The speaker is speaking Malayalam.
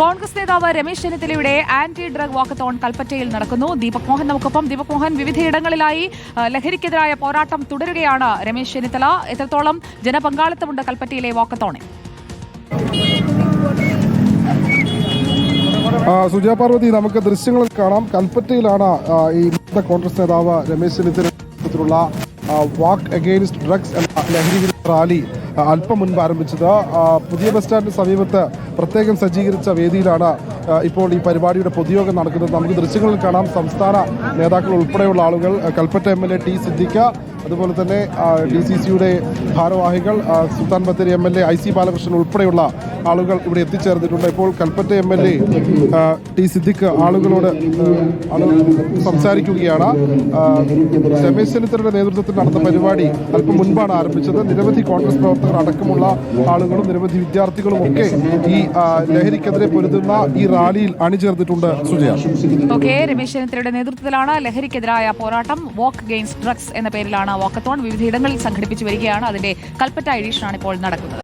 കോൺഗ്രസ് നേതാവ് രമേശ് ചെന്നിത്തലയുടെ ആന്റി ഡ്രഗ് വാക്കത്തോൺ കൽപ്പറ്റയിൽ നടക്കുന്നു. ദീപക് മോഹൻ നമുക്കൊപ്പം. ദീപക് മോഹൻ വിവിധയിടങ്ങളിലായി ലഹരിക്കെതിരായ പോരാട്ടം തുടരുകയാണ് രമേശ് ചെന്നിത്തല. എത്രത്തോളം ജനപങ്കാളിത്തമുണ്ട് കൽപ്പറ്റയിലെ വാക്കത്തോണിൽ? സുജാ പാർവതി നമുക്ക് ദൃശ്യങ്ങൾ കാണാം. കൽപ്പറ്റയിലാണ് ഈ കോൺഗ്രസ് നേതാവ് Ramesh Chennithala walk against drugs എന്ന ലഹരി റാലി അല്പം മുൻപ് ആരംഭിച്ചത്. പുതിയ ബസ് സ്റ്റാൻഡിന് സമീപത്ത് പ്രത്യേകം സജ്ജീകരിച്ച വേദിയിലാണ് ഇപ്പോൾ ഈ പരിപാടിയുടെ പൊതുയോഗം നടക്കുന്നത്. നമുക്ക് ദൃശ്യങ്ങളിൽ കാണാം. സംസ്ഥാന നേതാക്കൾ ഉൾപ്പെടെയുള്ള ആളുകൾ Kalpetta M L A T Siddique അതുപോലെ തന്നെ ഡി സി സിയുടെ ഭാരവാഹികൾ Sultan Bathery M L A I C Balakrishnan ഉൾപ്പെടെയുള്ള ആളുകൾ ഇവിടെ എത്തിച്ചേർന്നിട്ടുണ്ട്. ഇപ്പോൾ Kalpetta M L A T Siddique ആളുകളോട് സംസാരിക്കുകയാണ്. രമേശ് ചെന്നിത്തലയുടെ നേതൃത്വത്തിൽ നടന്ന പരിപാടി അല്പം മുൻപാണ് ആരംഭിച്ചത്. നിരവധി കോൺഗ്രസ് പ്രവർത്തകർ അടക്കമുള്ള ആളുകളും നിരവധി വിദ്യാർത്ഥികളും ഒക്കെ ഈ ലഹരിക്കെതിരെ പൊരുതുന്ന ഈ റാലിയിൽ അണിചേർന്നിട്ടുണ്ട്. സുജയ. ഓക്കെ രമേശ് ചെന്നിത്തലയുടെ നേതൃത്വത്തിലാണ് ലഹരിക്കെതിരായ പോരാട്ടം വോക്ക് ഗെയിംസ് ഡ്രഗ്സ് എന്ന പേരിലാണ് വാക്കത്തോൺ വിവിധയിടങ്ങളിൽ സംഘടിപ്പിച്ചു വരികയാണ്. അതിന്റെ കൽപ്പറ്റ എഡീഷനാണ് ഇപ്പോൾ നടക്കുന്നത്.